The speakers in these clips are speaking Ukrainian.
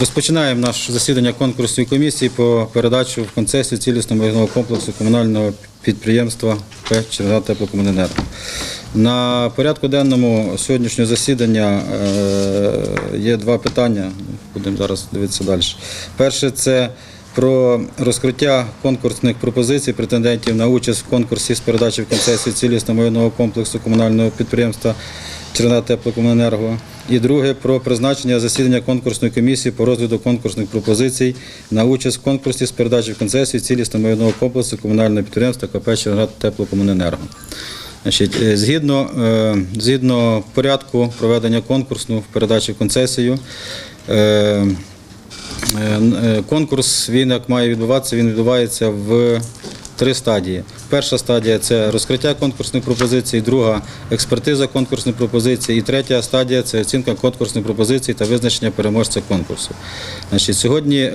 Розпочинаємо наше засідання конкурсної комісії по передачу в концесію цілісного майнового комплексу комунального підприємства П. Черга теплокомуненерго. На порядку денному сьогоднішнього засідання е, є два питання. Будемо зараз дивитися далі. Перше це про розкриття конкурсних пропозицій претендентів на участь в конкурсі з передачі в концесію цілісного майнового комплексу комунального підприємства Черна теплокомуненерго. І друге про призначення засідання конкурсної комісії по розгляду конкурсних пропозицій на участь в конкурсі з передачі в концесію цілісного майнового комплексу комунального підприємства КП Черна теплокомуненерго. Е, згідно, е, згідно порядку проведення конкурсу в передачі в концесію, е, конкурс він як має відбуватися, він відбувається в три стадії. Перша стадія це розкриття конкурсних пропозицій, друга експертиза конкурсних пропозицій, і третя стадія це оцінка конкурсних пропозицій та визначення переможця конкурсу. Значить, сьогодні е,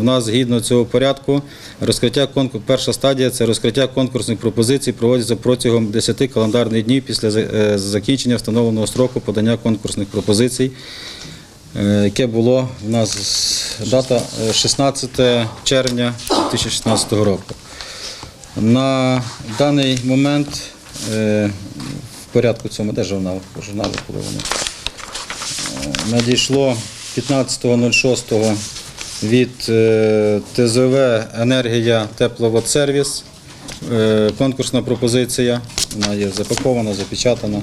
в нас згідно цього порядку розкриття конкурсу. Перша стадія це розкриття конкурсних пропозицій проводиться протягом 10 календарних днів після е, закінчення встановленого строку подання конкурсних пропозицій. Е, яке було в нас дата е, 16 червня 2016 року. На даний момент е, в порядку цьому, де журнал? Журналу, коли вони? Е, Надійшло 15.06 від е, ТЗВ Енергія Тепловодсервіс. Конкурсна пропозиція, вона є запакована, запечатана.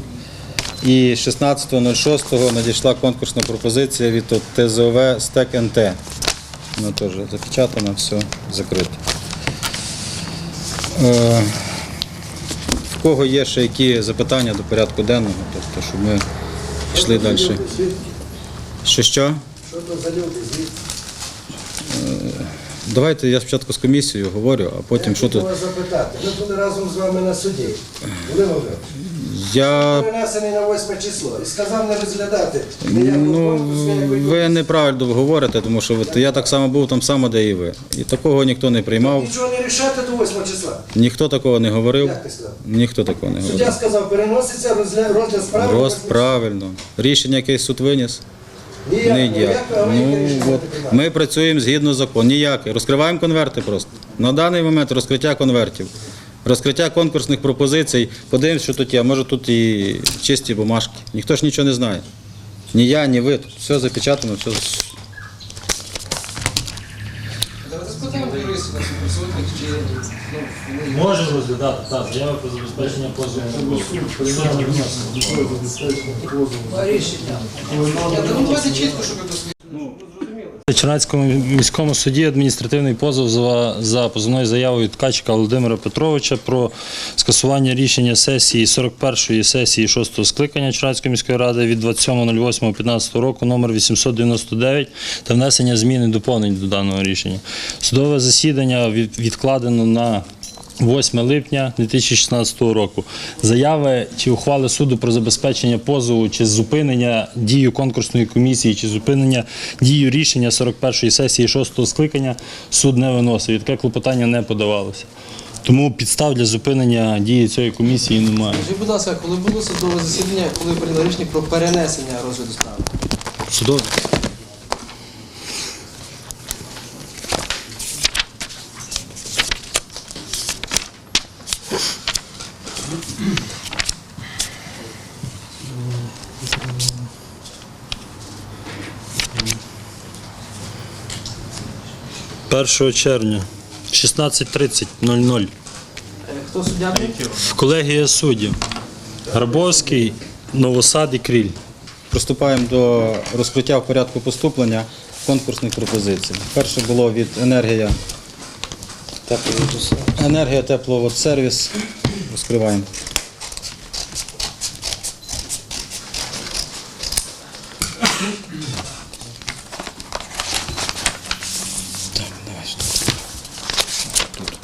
І 16.06 надійшла конкурсна пропозиція від ТЗОВ Стек НТ. Вона теж запечатана, все закрито. Е, В кого є ще які запитання до порядку денного, тобто, щоб ми йшли далі. Що що? Що то за люди звідси? Давайте я спочатку з комісією говорю, а потім що Я тут. вас запитати. Ми були разом з вами на суді. Були? Я Перенесений на 8 число і сказав не розглядати. ну ви неправильно говорите, тому що ви- я так само був там само, де і ви. І такого ніхто не приймав, Нічого не рішати до 8 числа. ніхто такого не говорив, Як ти сказав? ніхто такого не Суддя говорив. сказав, переноситься розгляд, розгляд справи. Рост правильно. Рішення якесь суд виніс. Ніяк, Ніяк. ніяк, а яке Ну, рішення от, ми працюємо згідно закону. Ніяке. Розкриваємо конверти просто. На даний момент розкриття конвертів. Розкриття конкурсних пропозицій. Подивимось, що тут є. Може тут і чисті бумажки. Ніхто ж нічого не знає. Ні я, ні ви. Тут все запечатано, все. Може розглядати, так, заяви про забезпечення позову. Рішення. Я давайте чітко, щоб Чернецькому міському суді адміністративний позов за, позовною заявою Ткачика Володимира Петровича про скасування рішення сесії 41-ї сесії 6-го скликання Чернецької міської ради від 27.08.15 року номер 899 та внесення змін і доповнень до даного рішення. Судове засідання відкладено на 8 липня 2016 року. Заяви чи ухвали суду про забезпечення позову чи зупинення дію конкурсної комісії, чи зупинення дію рішення 41-ї сесії 6-го скликання суд не виносив. І таке клопотання не подавалося. Тому підстав для зупинення дії цієї комісії немає. Скажіть, будь ласка, коли було судове засідання, коли прийняли рішення про перенесення розгляду справи? Судове. – 1 червня 16.30.00. Е, Хто суддя? Колегія суддів. Грабовський, Новосад і Кріль. Приступаємо до розкриття в порядку поступлення конкурсних пропозицій. Перше було від енергія. Енергія тепловодсервіс. Розкриваємо. Так, давай сюди. Тут.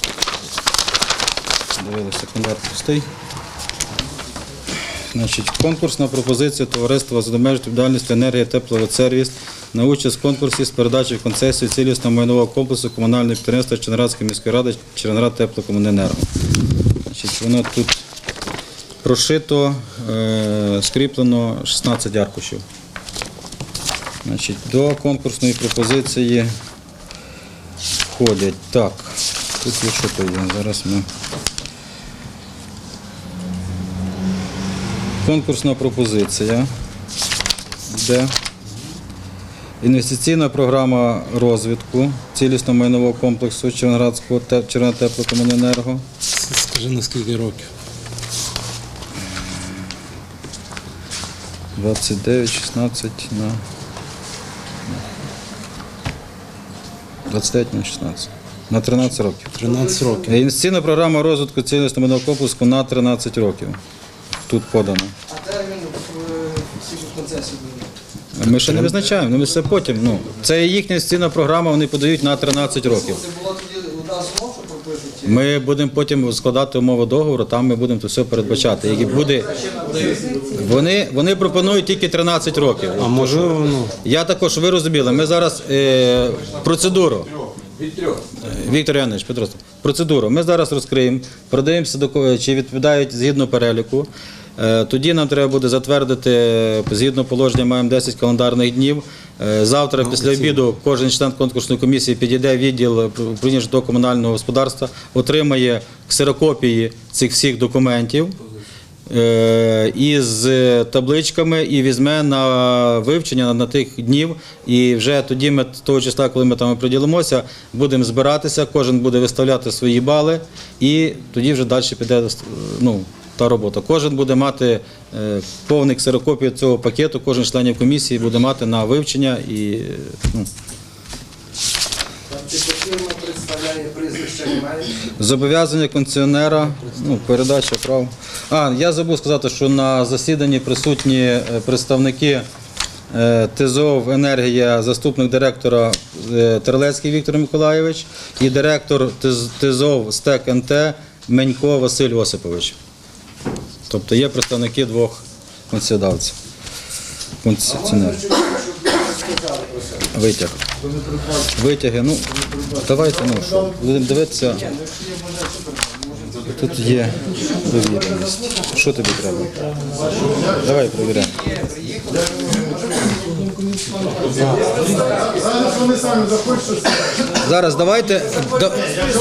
Дивилися, конверт пустий. Значить, конкурсна пропозиція товариства з обмеженою відповідальністю енергія тепловодсервіс на участь в конкурсі з передачі в концесію цілісного майнового комплексу комунального підприємства Черноградської міської ради Черноград теплокомуненерго. Значить, воно тут прошито, е, скріплено 16 аркушів. Значить, до конкурсної пропозиції входять. Так, тут є що то є. Зараз ми. Конкурсна пропозиція. Де інвестиційна програма розвитку цілісного майнового комплексу Червоноградського те- Червонотеплокомуненерго. Скажи на скільки років? 29, 16 на 29 на 16. На 13 років. 13 років. Інвестиційна програма розвитку цілісного майнового комплексу на 13 років. Тут подано. А термін е, скільки? Ми ще не визначаємо, ну ми все потім. Ну, це їхня інвестиційна програма, вони подають на 13 років. Це була тоді одна з умов, що пропишуть? Ми будемо потім складати умови договору, там ми будемо це все передбачати. Які буде... вони, вони пропонують тільки 13 років. А можливо, ну, Я також, ви розуміли, ми зараз е, процедуру. Віктор Янович, Петро, процедуру. Ми зараз розкриємо, продаємося до кого- чи відповідають згідно переліку. Е, Тоді нам треба буде затвердити е, згідно положення, маємо 10 календарних днів. Е, Завтра після обіду кожен член конкурсної комісії підійде в відділ управління житлово-комунального господарства, отримає ксерокопії цих всіх документів е, із табличками і візьме на вивчення на тих днів. І вже тоді ми того числа, коли ми там приділимося, будемо збиратися, кожен буде виставляти свої бали, і тоді вже далі піде ну, та робота. Кожен буде мати е, повний ксерокопію цього пакету, кожен членів комісії буде мати на вивчення і е, ну, представляє прізвище. Зобов'язання концесіонера, ну, передача прав. А, я забув сказати, що на засіданні присутні е, представники ТЗОВ Енергія, заступник директора Терлецький Віктор Миколайович і директор ТЗ- ТЗОВ СТЕК НТ Менько Василь Осипович. Тобто є представники двох концедавців. Витяг. Витяги, ну давайте, ну що, будемо дивитися. Тут є довіреність. Що тобі треба? Давай перевіряємо. Зараз давайте, да-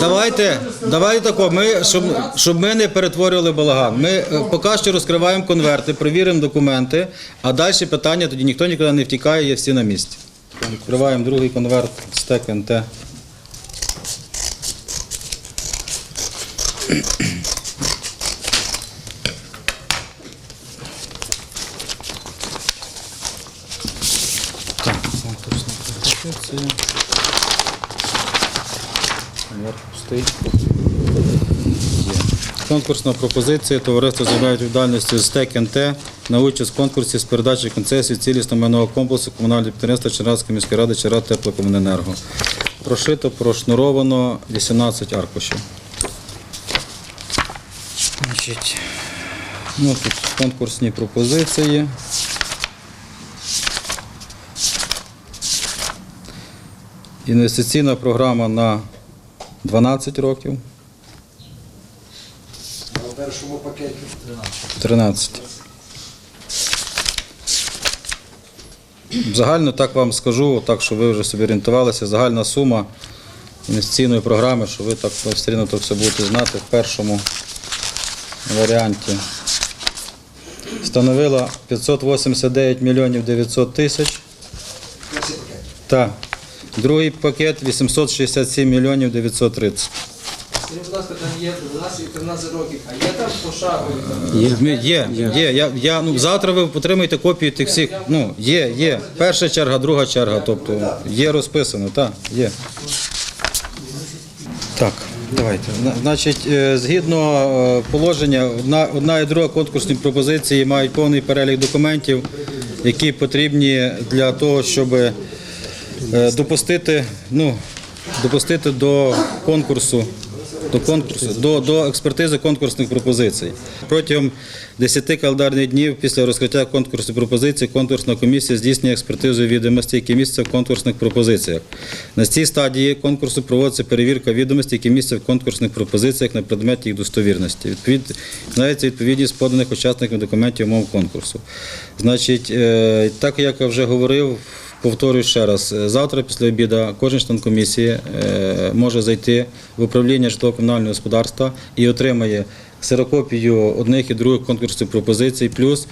давайте, давайте тако, ми, щоб, щоб ми не перетворювали балаган. Ми е, поки що розкриваємо конверти, перевіримо документи, а далі питання тоді ніхто нікуди не втікає, є всі на місці. Відкриваємо другий конверт стек НТ. Так, конкурсна. Конверт пустий. Конкурсна пропозиція товариство займає відповідальністю з ТЕК НТ на участь в конкурсі з передачі концесії цілісного майнового комплексу комунального підприємства Чернівської міської ради Черрад теплокомуненерго. Прошито, прошнуровано 18 аркушів. Значить, ну, тут конкурсні пропозиції. Інвестиційна програма на 12 років. А в першому пакеті 13. Загально так вам скажу, так що ви вже собі орієнтувалися, загальна сума інвестиційної програми, що ви так все рівно то все будете знати в першому варіанті. Становила 589 мільйонів 900 тисяч. Так. Другий пакет 867 мільйонів 930. Скажіть, будь ласка, там є 12 і 13 років, а є там пошагові там? Є, є, є. Я, я, ну, завтра ви отримаєте копії тих всіх. Ну, є, є. Перша черга, друга черга. Тобто є розписано, так, є. Так, давайте. Значить, е, згідно е, положення, одна, одна і друга конкурсні пропозиції мають повний перелік документів, які потрібні для того, щоб е, допустити, ну, допустити до конкурсу. До конкурсу, до, до експертизи конкурсних пропозицій. Протягом 10 календарних днів після розкриття конкурсу пропозицій конкурсна комісія здійснює експертизу відомостей, які містяться в конкурсних пропозиціях. На цій стадії конкурсу проводиться перевірка відомостей, які містяться в конкурсних пропозиціях на предмет їх достовірності. Відповід, знається відповідність поданих учасникам документів умов конкурсу. Значить, е, так як я вже говорив, повторюю ще раз, е, завтра після обіду кожен член комісії е, може зайти в управління житлово-комунального господарства і отримає ксерокопію одних і других конкурсів пропозицій. Плюс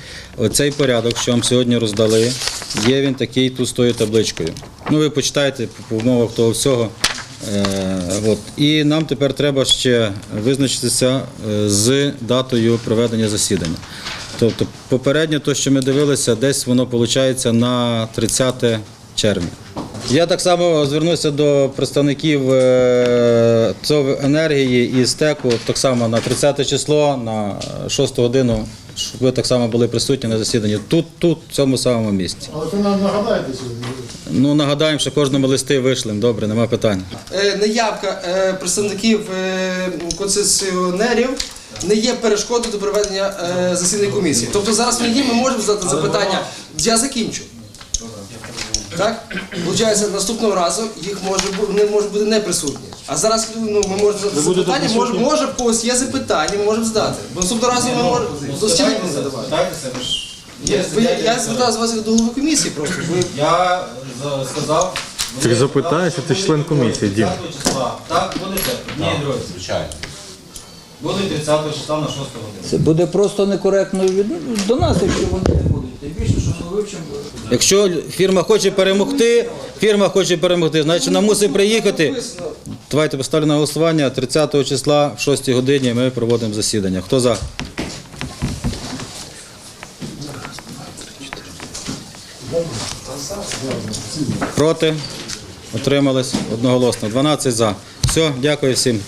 цей порядок, що вам сьогодні роздали, є він такий тут з тою табличкою. Ну, ви почитайте по умовах того всього. Е, от. І нам тепер треба ще визначитися з датою проведення засідання. Тобто, попередньо, то, що ми дивилися, десь воно виходить на 30 червня. Я так само звернуся до представників е, ЦОВ енергії і стеку так само на 30 число, на 6 годину, щоб ви так само були присутні на засіданні. Тут, тут, в цьому самому місці. Але ви нам нагадаєте сьогодні. Ну, нагадаємо, що кожному листи вийшли. Добре, нема питань. Е, Наявка е, представників е, концесіонерів не є перешкодою до проведення е, засідання комісії. Тобто зараз ми є, ми можемо задати запитання. Я закінчу. Так? Получається, наступного разу їх може бу- не може бути не присутні. А зараз ну, ми можемо задати запитання, може, може в когось є запитання, ми можемо задати. Бо наступного разу ми можемо до стіни не задавати. Ви- Я, я звертаюся з вас як до голови комісії просто. Ви Я сказав. Ти запитаєшся, ти член комісії, Дім. Так, будете? Ні, друзі. Звичайно. Будуть 30 числа на 6 годину. Це буде просто некоректно від до нас, якщо вони не будуть. Тим більше, що ми вивчимо. Якщо фірма хоче перемогти, фірма хоче перемогти, значить вона мусить приїхати. Давайте поставлю на голосування. 30 числа в 6 годині ми проводимо засідання. Хто за? Проти? Отримались одноголосно. 12 за. Все, дякую всім.